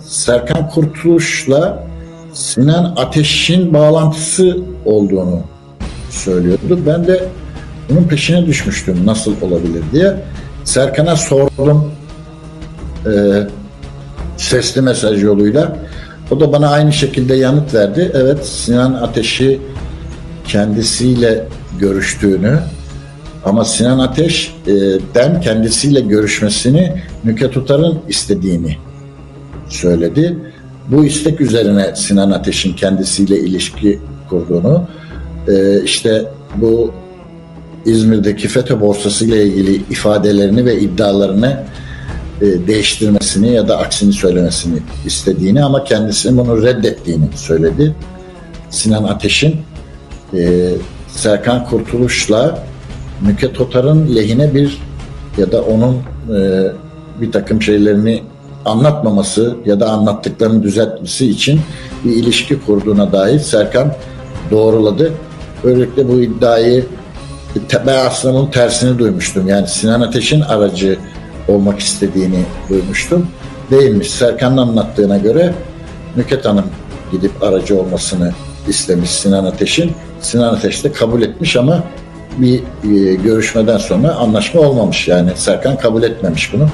Serkan Kurtuluş'la Sinan Ateş'in bağlantısı olduğunu söylüyordu. Ben de bunun peşine düşmüştüm nasıl olabilir diye. Serkan'a sordum e, sesli mesaj yoluyla. O da bana aynı şekilde yanıt verdi. Evet Sinan Ateş'i kendisiyle görüştüğünü ama Sinan Ateş'den kendisiyle görüşmesini Nüket Utar'ın istediğini söyledi. Bu istek üzerine Sinan Ateş'in kendisiyle ilişki kurduğunu, e, işte bu İzmir'deki FETÖ borsası ile ilgili ifadelerini ve iddialarını e, değiştirmesini ya da aksini söylemesini istediğini ama kendisinin bunu reddettiğini söyledi. Sinan Ateş'in e, Serkan Kurtuluş'la Nüket Otar'ın lehine bir ya da onun bir takım şeylerini anlatmaması ya da anlattıklarını düzeltmesi için bir ilişki kurduğuna dair Serkan doğruladı. Böylelikle bu iddiayı ben aslında bunun tersini duymuştum. Yani Sinan Ateş'in aracı olmak istediğini duymuştum. Değilmiş. Serkan'ın anlattığına göre Nüket Hanım gidip aracı olmasını istemiş Sinan Ateş'in. Sinan Ateş de kabul etmiş ama bir e, görüşmeden sonra anlaşma olmamış. Yani Serkan kabul etmemiş bunu.